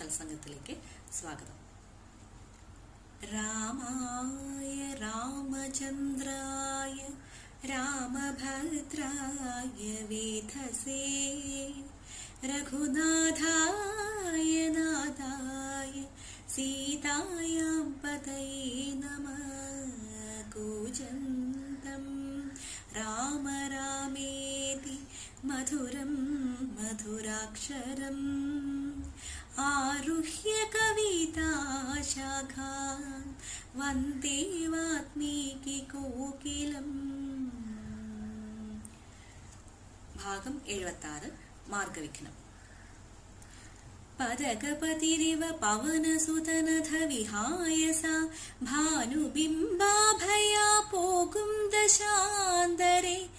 സത്സംഗത്തിലേക്ക് സ്വാഗതം രാമായ രാമചന്ദ്രായ രാമഭദ്രായ വേധസേ രഘുനാഥായ നാഥായ സീതായാം പതയേ നമ കൂജന്തം രാമ രാമേതി മധുരം മധുരാക്ഷരം ആരുഹ്യ കവിതാശാഖ വന്ദേവാത്മീകി കോകിലം. ഭാഗം എഴുപത്തി ആറ് മാർഗവിഘ്നം. പദകപതിരിവ പവനസുതനഥ വിഹായ സാ ഭാനുബിംബാഭയാ പോകും ദശാന്തരെ.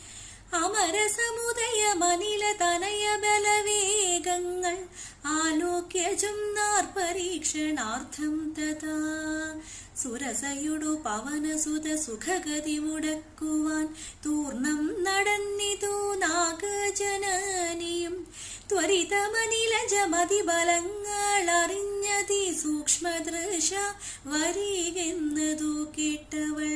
അമരസമുദയമനില തനയ ബലവേഗങ്ങൾ ആലോക്യജം നാർ പരീക്ഷണാർത്ഥം തഥാ. സുരസയുടു പവനസുത സുഖഗതി മുടക്കുവാൻ തൂർണം നടന്നിതു നാഗജനനിയും. ത്വരിതമനിലജമതി ബലങ്ങൾ അറിഞ്ഞതി സൂക്ഷ്മദൃശ വരികെന്നതു കേട്ടവൾ.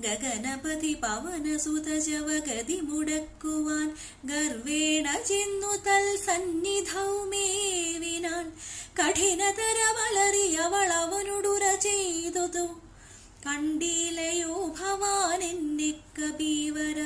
ഗഗനപതി പവനസുത ജവഗതി മുടക്കുവാൻ ഗർവേണ ചെന്നു തൽ സന്നിധൗമേവിനാൻ കഠിനതര വളറിയവളവനുടുര ചെയ്തു കണ്ടീലയോ ഭവാൻ എന്നെ കബീവര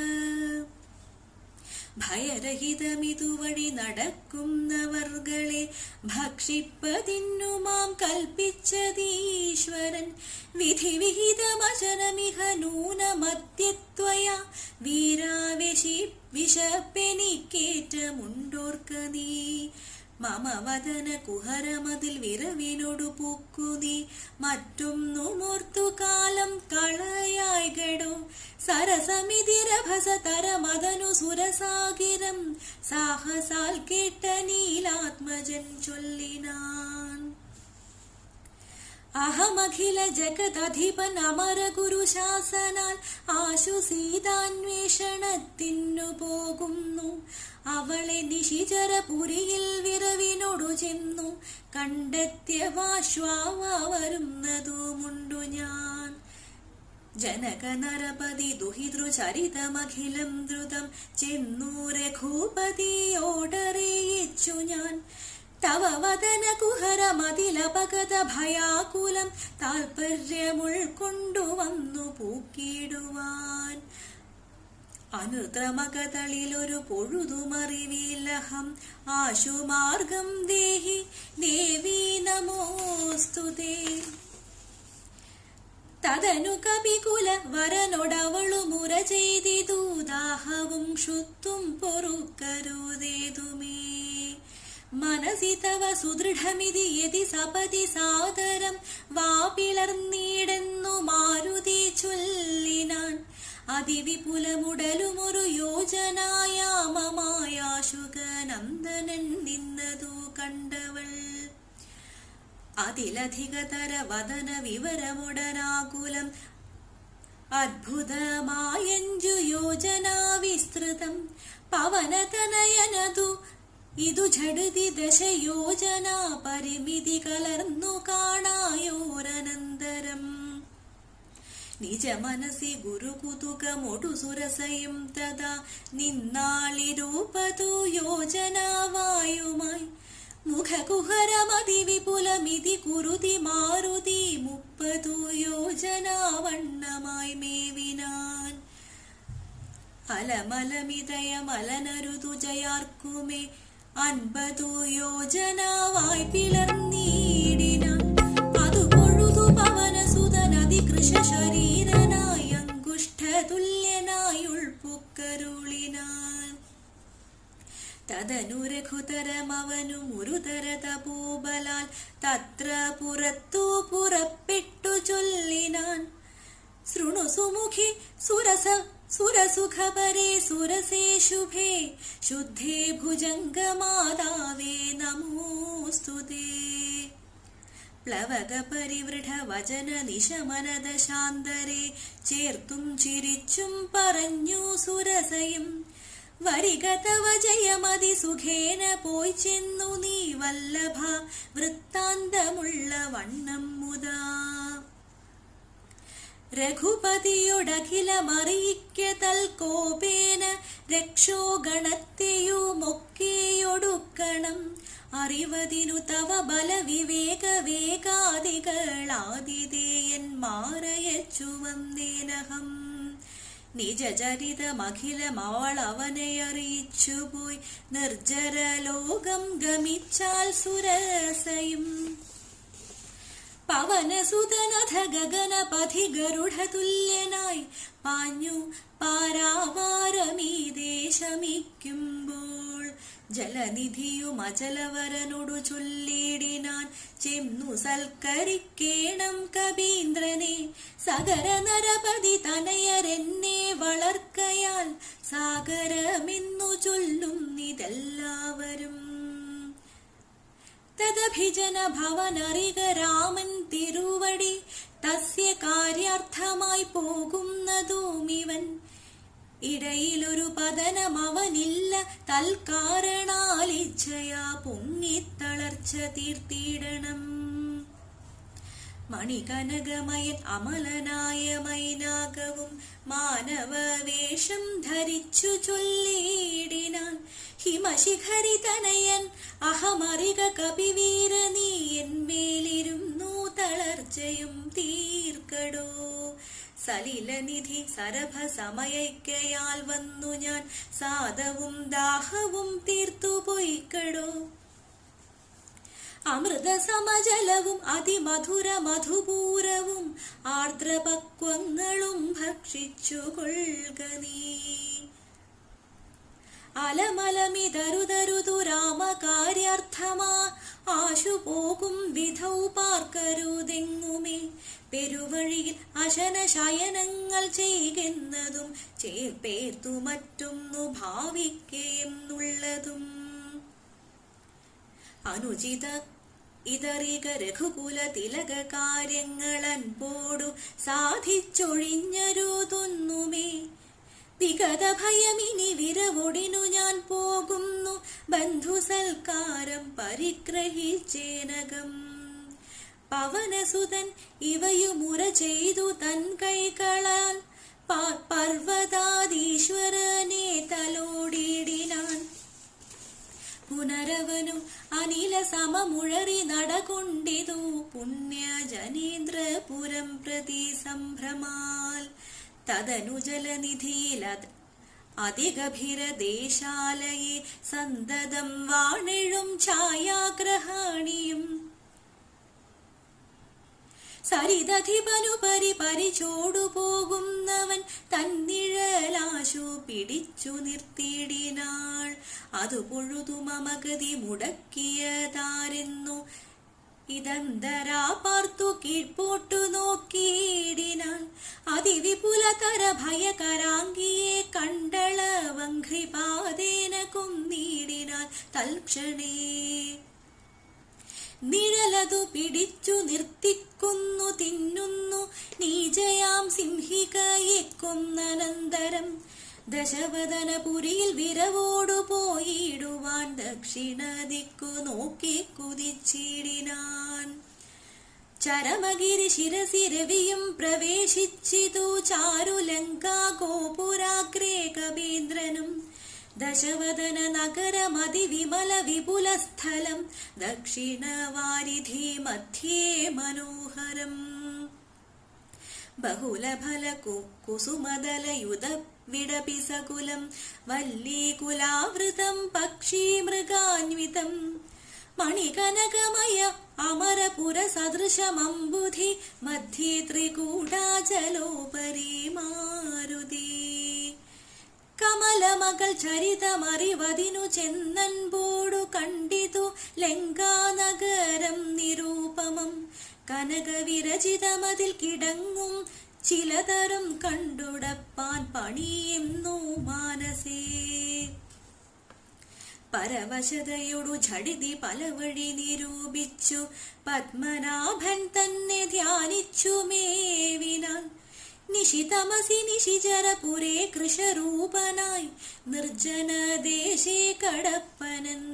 ഭയരഹിതമിതുവഴി നടക്കുന്നവർകളെ ഭക്ഷിപ്പതിന്നുമാം കൽപ്പിച്ചതീശ്വരൻ. വിധിവിഹിതമചനമിഹ നൂനമത്യത്വയ വീരാവശി വിശപ്പെനിക്കേറ്റമുണ്ടോർക്ക നീ. മമ വദന കുഹരമതിൽ വിരവിനോടു പൂക്കു നീ. മറ്റൊന്നുമോർത്തു കാലം കളയായികടോ. സരസമിതിരഭസ തരമതനു സുരസാഗിരം. സാഹസാൽ കേട്ട നീലാത്മജൻ ചൊല്ലിനാൻ. അഹമഖില ജഗതധിപൻ അമര ഗുരു ശാസനാൽ ആശു സീതാന്വേഷണത്തിനു പോകുന്നു. അവളെ നിശിചരപുരിയിൽ വിരവിനോടു ചെന്നു. കണ്ടെത്തിയ വാശ്വാവ വരുന്നതുമുണ്ടു ഞാൻ. ജനക നരപതി ദുഹിതൃചരിതമഖിലം ദ്രുതം ചെന്നൂരഘൂപതിയോടറിയിച്ചു ഞാൻ. തവ വദന കുഹരമതിലപകത ഭയാകുലം താൽപര്യമുൾക്കൊണ്ടുവന്നു പൂക്കിടുവാൻ അനുത്രമകതളിലൊരു പൊഴുതുമറിവിലഹം ആശുമാർഗം ദേഹി ദേവി നമോസ്തുതേ. തതനു കപികുല വരനൊടവളു മുര ചെയ്തിതു. ദാഹവും ക്ഷുത്തും പൊറുക്കരുതേതുമേ. മനസി തവ സുദൃഢമിതി യതി സപതി സാദരം. വാപിളർന്നീടെന്നു മാരുതി ചൊല്ലിനാൻ. അതിവിപുലമുടലുമൊരു യോജനായാമമായാശുകനന്ദനൻ നിന്നതു കണ്ടവൾ. അതിലധികതര വദന വിവരമുടനാകുലം അദ്ഭുതമായഞ്ചു യോജനാ വിസ്തൃതം പവനതനയനതു ഇതു ഝടുതി ദശയോജനാ പരിമിതി കലർന്നു കാണായോരനന്തരം നിജ മനസി ഗുരുകുതുകമൊടു സുരസയും തഥാ നിന്നാളിരൂപതു യോജനാവായുമായി മുഖകുഹരമതി വിപുലമിതി കുരുതി മാരുതി മുപ്പതു യോജനാവണ്ണമായി മേവിനാൻ. അലമലമിതയമലനരുതു ജയാർക്കുമേ അൻപതു യോജനാവായി പിളർന്നീടിനാൻ. അതു പൊഴുതു പവനസുതനതി കൃഷ ശരീരനായി അങ്കുഷ്ഠതുല്യനായി ഉൾപ്പുക്കരുളിനാൻ തദനു രഘുതരമവനു മുരുതര തപോബലാൽ തത്ര പുറത്തു പുറപ്പെട്ടു ചൊല്ലിനാൻ. ശൃണു സുമുഖി സുരസ സുരസുഖപരേ സുരസേ ശുഭേ. ശുദ്ധേ ഭുജംഗമാതാവേ നമോസ്തുതേ പ്ലവക പരിവൃഢ വചന നിശമനദ ശാന്തരെ. ചേർത്തും ചിരിച്ചും പറഞ്ഞു സുരസയും വരിക തവ ജയമതി സുഖേന പോയി ചെന്നു നീ വല്ലഭ വൃത്താന്തമുള്ള വണ്ണം മുതാ. രഘുപതിയൊടഖിലമറിയിക്ക തൽക്കോപേന രക്ഷോഗണത്തെയുമൊക്കെയൊടുക്കണം. അറിവതിനു തവ ബലവിവേക വേഗാദികളാതിഥേയന്മാരയച്ചു വന്നേനഹം അറിയിച്ചുപോയി നിർജര ലോകം ഗമിച്ചാൽ സുരസയും. പവനസുതനഥ ഗഗനപഥി ഗരുഡതുല്യനായി പാഞ്ഞു പാരാവാരമീ ദേശമിക്കുമ്പോൾ ജലനിധിയും അചലവരനോടു ചൊല്ലിടിനാൻ ചെന്നു സൽക്കരിക്കേണം കബീന്ദ്രനെ. സകര നരപതി തനയരെന്നെ വളർക്കയാൽ സാഗരമെന്നു ചൊല്ലുന്നിതെല്ലാവരും തദഭിജന ഭവനറിക രാമൻ തിരുവടി തസ്യ കാര്യാർത്ഥമായി പോകുന്നതുമിവൻ. ഇടയിലൊരു പതനമവനില്ല തൽക്കാരണാലിച്ഛയാ പൊങ്ങിത്തളർച്ച തീർത്തിടണം. മണികനകമയൻ അമലനായ മൈനാകവും മാനവവേഷം ധരിച്ചു ചൊല്ലിയിടിനാൻ. ഹിമശിഖരി തനയൻ അഹമറിക കപിവീര നീ എന്മേലിരുന്നു തളർച്ചയും തീർക്കടോ. സലിലനിധി സരഭ സമയക്കയാൽ വന്നു ഞാൻ സാദവും ദാഹവും തീർത്തു പൊയ്ക്കടോ. അമൃത സമജലവും അതിമധുര മധുപൂരവും ആർദ്രപക്വങ്ങളും ഭക്ഷിച്ചു കൊള്ളുക നീ. അലമലമിതരുതരുതു രാമകാര്യർത്ഥമാ ആശു പോകും വിധൗ പാർക്കരുതെങ്ങുമേ. പെരുവഴിയിൽ അശന ശയനങ്ങൾ ചെയ്യുന്നതും ചേർപ്പേർത്തു മറ്റൊന്നു ഭാവിക്കെന്നുള്ളതും അനുചിത ഇതറിക രഘുകുല തിലക കാര്യങ്ങളൻപോടു സാധിച്ചൊഴിഞ്ഞരുതൊന്നുമേ. വിഗത ഭയമിനി വിരവൊടിനു ഞാൻ പോകുന്നു. ബന്ധു സൽക്കാരം പരിഗ്രഹിച്ചേനകം. പവനസുതൻ ഇവയുമുര ചെയ്തു തൻ കൈകളാൽ. പർവതാദീശ്വരനെ തലോടിയിടിനാൻ. പുനരവനും അനില സമമുഴറി നടകൊണ്ടിതു. പുണ്യ ജനേന്ദ്രപുരം പ്രതി സംഭ്രമാൽ. തദനു അതിഗഭീരദേശാലയെ അതിഗഭീര സന്തതം വാണിഴും ഛായാഗ്രഹാണിയും. സരിതധിപനുപരി പരിചോടുപോകുന്നവൻ തന്നിഴലാശു പിടിച്ചു നിർത്തിയിടിനാൾ. അതു പൊഴുതു മമഗതി മുടക്കിയതാരെന്നു ഇതന്തരാ പാർത്തു കീഴ്പോട്ടു നോക്കിയിടിനാൾ. അതിവിപുലതര ഭയകരാംഗിയെ കണ്ടളവഘ്രിപാദേന കുന്നീടിനാൽ തൽക്ഷണേ. നിഴലതു പിടിച്ചു നിർത്തിക്കുന്നു തിന്നുന്നു നീജയാം സിംഹികയെ കൊന്നനന്തരം. ദശവദനപുരിയിൽ വിരവോടു പോയിടുവാൻ ദക്ഷിണ ദിക്കു നോക്കി കുതിച്ചിടിനാൻ. ചരമഗിരി ശിരസി രവിയും പ്രവേശിച്ചിതു ചാരുലങ്കാ ഗോപുരാഗ്രേ കവീന്ദ്രനും ദശവദന നഗരമതിവിമല വിപുലസ്ഥലം ദക്ഷിണവാരിധി മധ്യേ മനോഹരം. ബഹുലഫല കുസുമദലയുത വിടപി സകുലം വല്ലീകുലാവൃതം പക്ഷി മൃഗാന്വിതം മണികനകമയ അമരപുര സദൃശമംബുധി മധ്യേ ത്രികൂടാചലോപരി മാരുതി. കമലമകൾ ചരിതമറിവതിനു ചെന്നൻപോടു കണ്ടിതു ലങ്കാനഗരം നിരൂപമം. കനകവിരചിതമതിൽ കിടങ്ങും ചിലതരം കണ്ടുടപ്പാൻ പണിയുന്നു മാനസേ. പരവശതയോടു ഝടിതി പല വഴി നിരൂപിച്ചു. പത്മനാഭൻ തന്നെ ധ്യാനിച്ചു മേവിനാൻ. നിശിതമസി നിശിചരപുരേ കൃഷരൂപനായി. നിർജന ദേശേ കടപ്പനെന്നോർത്തവൻ.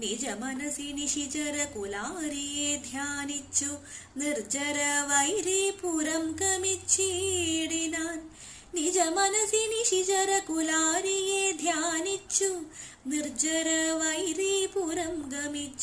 നിജ മനസി നിശിചര കുലാരിയെ ധ്യാനിച്ചു. നിർജര വൈരീപുരം ഗമിച്ചിടിനാൻ. നിജ മനസി നിശിചര കുലാരിയെ ധ്യാനിച്ചു നിർജര വൈരീപുരം ഗമിച്ചിടിനാൻ